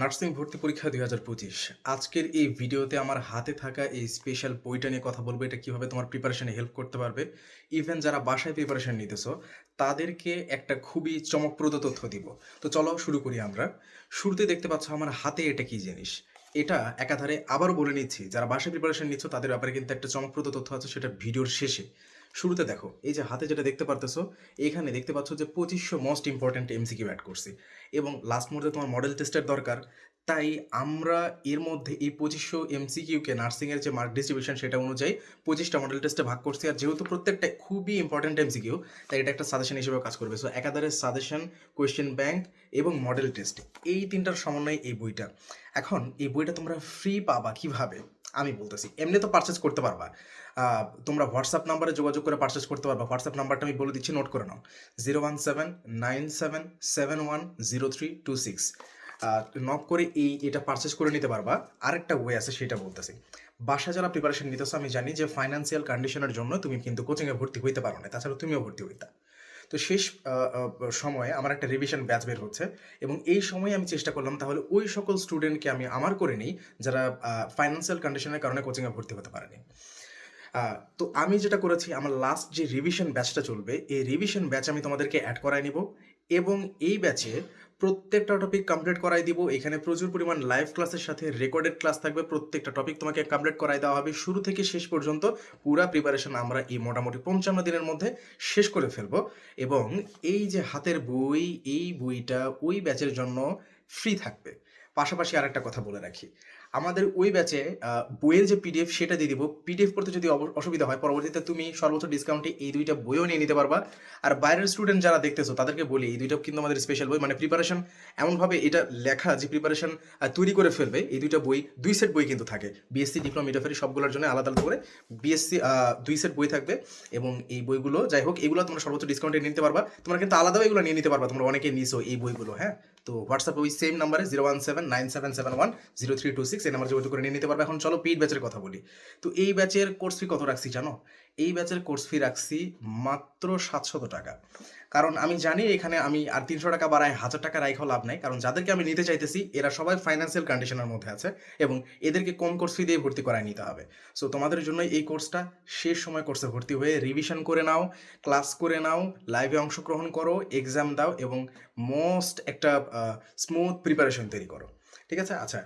Nursing ভর্তি পরীক্ষা দুই হাজার পঁচিশ। আজকের এই ভিডিওতে আমার হাতে থাকা এই স্পেশাল বইটা নিয়ে কথা বলব, এটা কীভাবে তোমার প্রিপারেশনে হেল্প করতে পারবে। ইভেন যারা বাসায় প্রিপারেশন নিতেছো, তাদেরকে একটা খুবই চমকপ্রদ তথ্য দিব। তো চলো শুরু করি আমরা। শুরুতে দেখতে পাচ্ছ আমার হাতে এটা কি জিনিস? এটা একাধারে আবার বলে নিচ্ছি, যারা বাসায় প্রিপারেশন নিচ্ছ, তাদের ব্যাপারে কিন্তু একটা চমকপ্রদ তথ্য আছে, সেটা ভিডিওর শেষে। শুরুতে দেখো, এই যে হাতে যেটা দেখতে পারতেছো, এখানে দেখতে পাচ্ছ যে পঁচিশশো মোস্ট ইম্পর্ট্যান্ট এমসিকিউ অ্যাড করছি। এবং লাস্ট মুহূর্তে তোমার মডেল টেস্টের দরকার, তাই আমরা এর মধ্যে এই পঁচিশশো এমসিকিউকে নার্সিংয়ের যে মার্ক ডিস্ট্রিবিউশন সেটা অনুযায়ী পঁচিশটা মডেল টেস্টে ভাগ করছি। আর যেহেতু প্রত্যেকটা খুবই ইম্পর্ট্যান্ট এমসিকিউ তাই এটা একটা সাজেশন হিসেবে কাজ করবে। সো একাধারে সাজেশন কোয়েশ্চেন ব্যাংক এবং মডেল টেস্ট এই তিনটার সমন্বয়ে এই বইটা। এখন, এই বইটা তোমরা ফ্রি পাবা কীভাবে? আমি বলতেছি। এমনি তো পারচেস করতে পারবা। তোমরা হোয়াটসঅ্যাপ নাম্বারে যোগাযোগ করে পারচেস করতে পারবা। হোয়াটসঅ্যাপ নাম্বারটা আমি বলে দিচ্ছি নোট করে নাও। Zero one seven nine seven seven one zero three two six knock করে এই, এটা পারচেস করে নিতে পারবা। আরেকটা ওয়ে আছে, সেটা বলতেছি। বাসা যারা প্রিপারেশন নিতেছো, আমি জানি যে ফাইন্যান্সিয়াল কন্ডিশনের জন্য তুমি কিন্তু কোচিংয়ে ভর্তি হইতে পারো না। তাছাড়া তুমিও ভর্তি হইতা। তো শেষ সময়ে আমার একটা রিভিশন ব্যাচ বের হচ্ছে এবং এই সময়ে আমি চেষ্টা করলাম তাহলে ওই সকল স্টুডেন্টকে আমি আমার করে নিই যারা ফাইন্যান্সিয়াল কন্ডিশনের কারণে কোচিংয়ে ভর্তি হতে পারেনি। তো আমি যেটা করেছি, আমার লাস্ট যে রিভিশন ব্যাচটা চলবে, এই রিভিশন ব্যাচ আমি তোমাদেরকে অ্যাড করাই নিব এবং এই ব্যাচে প্রত্যেকটা টপিক কমপ্লিট করাই দিব। এখানে প্রচুর পরিমাণ লাইভ ক্লাসের সাথে রেকর্ডেড ক্লাস থাকবে। প্রত্যেকটা টপিক তোমাকে কমপ্লিট করাই দেওয়া হবে। শুরু থেকে শেষ পর্যন্ত পুরা প্রিপারেশন আমরা এই মোটামুটি পঞ্চান্ন দিনের মধ্যে শেষ করে ফেলব। এবং এই যে হাতের বই, এই বইটা ওই ব্যাচের জন্য ফ্রি থাকবে। পাশাপাশি আরেকটা কথা বলে রাখি। আমাদের ওই ব্যাচে বইয়ের যে পিডিএফ সেটা দিয়ে দিব। পিডিএফ পড়তে যদি অসুবিধা হয়, পরবর্তীতে তুমি সর্বোচ্চ ডিসকাউন্টে এই দুইটা বইও নিয়ে নিতে পারবা। আর বাইরের স্টুডেন্ট যারা দেখতেছো, তাদেরকে বলি, এই দুইটা কিন্তু আমাদের স্পেশাল বই। মানে প্রিপারেশন এমনভাবে এটা লেখা যে প্রিপারেশন তৈরি করে ফেলবে, এই দুইটা বই, দুই সেট বই কিন্তু থাকে। বিএসসি ডিপ্লোমা মিডাফারি সবগুলোর জন্য আলাদা আলাদা করে বিএসসি দুই সেট বই থাকবে। এবং এই বইগুলো, যাই হোক, এগুলো তোমরা সর্বোচ্চ ডিসকাউন্টে নিতে পারবা। তোমরা কিন্তু আলাদাও এগুলো নিয়ে নিতে পারবা। তোমরা অনেকে নিছো এই বইগুলো হ্যাঁ? তো হোয়াটসঅ্যাপে ওই সেম নাম্বারে zero one seven nine seven seven one zero three two six এই নাম্বার যোগাযোগ করে নিয়ে নিতে পারবে। এখন চলো পেইড ব্যাচের কথা বলি। তো এই ব্যাচের কোর্স ফি কত রাখছি জানো? এই ব্যাচের কোর্স ফি রাখছি মাত্র সাতশত টাকা। কারণ আমি জানি এখানে আমি আর তিনশো টাকা বাড়ায় হাজার টাকা রাইখাও লাভ নাই। কারণ যাদেরকে আমি নিতে চাইতেছি, এরা সবাই ফাইন্যান্সিয়াল কন্ডিশনের মধ্যে আছে এবং এদেরকে কম কোর্স ফি দিয়ে ভর্তি করায় নিতে হবে। সো তোমাদের জন্য এই কোর্সটা শেষ সময় কোর্সে ভর্তি হয়ে রিভিশন করে নাও ক্লাস করে নাও লাইভে অংশগ্রহণ করো এক্সাম দাও এবং মোস্ট একটা স্মুথ প্রিপারেশন তৈরি করো। ঠিক আছে? আচ্ছা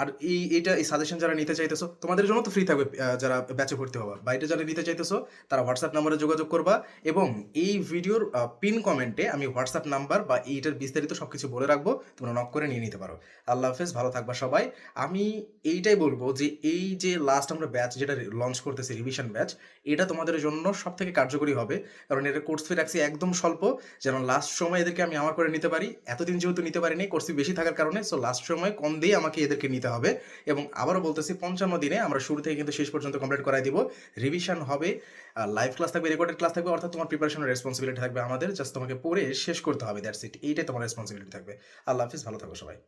আর এই, এইটা, এই সাজেশন যারা নিতে চাইতেছো, তোমাদের জন্য তো ফ্রি থাকবে যারা ব্যাচে ভর্তি হবা। বা এটা যারা নিতে চাইতেছো, তারা হোয়াটসঅ্যাপ নাম্বারে যোগাযোগ করবা এবং এই ভিডিওর পিন কমেন্টে আমি হোয়াটসঅ্যাপ নাম্বার বা এইটার বিস্তারিত সব কিছু বলে রাখব, তোমরা নক করে নিয়ে নিতে পারো। আল্লাহ হাফেজ, ভালো থাকবা সবাই। আমি এইটাই বলব যে, এই যে লাস্ট আমরা ব্যাচ যেটা লঞ্চ করতেছি রিভিশন ব্যাচ এটা তোমাদের জন্য সব থেকে কার্যকরী হবে। কারণ এটা কোর্স ফি রাখছি একদম স্বল্প, যেন লাস্ট সময় এদেরকে আমি আমার করে নিতে পারি। এতদিন যেহেতু নিতে পারিনি কোর্স ফি বেশি থাকার কারণে সো লাস্ট সময় কম দিয়ে আমাকে এদেরকে নিতে হবে। এবং আবারও বলতেছি, পঞ্চান্ন দিনে আমরা শুরু থেকে কিন্তু শেষ পর্যন্ত কমপ্লিট করাই দিব। রিভিশন হবে লাইভ ক্লাস থাকবে রেকর্ডেড ক্লাস থাকবে, অর্থাৎ তোমার প্রিপারেশনের রেসপন্সিবিলিটি থাকবে আমাদের। জাস্ট তোমাকে পড়ে শেষ করতে হবে দ্যাটস ইট এইটাই তোমার রেসপন্সিবিলিটি থাকবে। আল্লাহ হাফিজ, ভালো থাকো সবাই।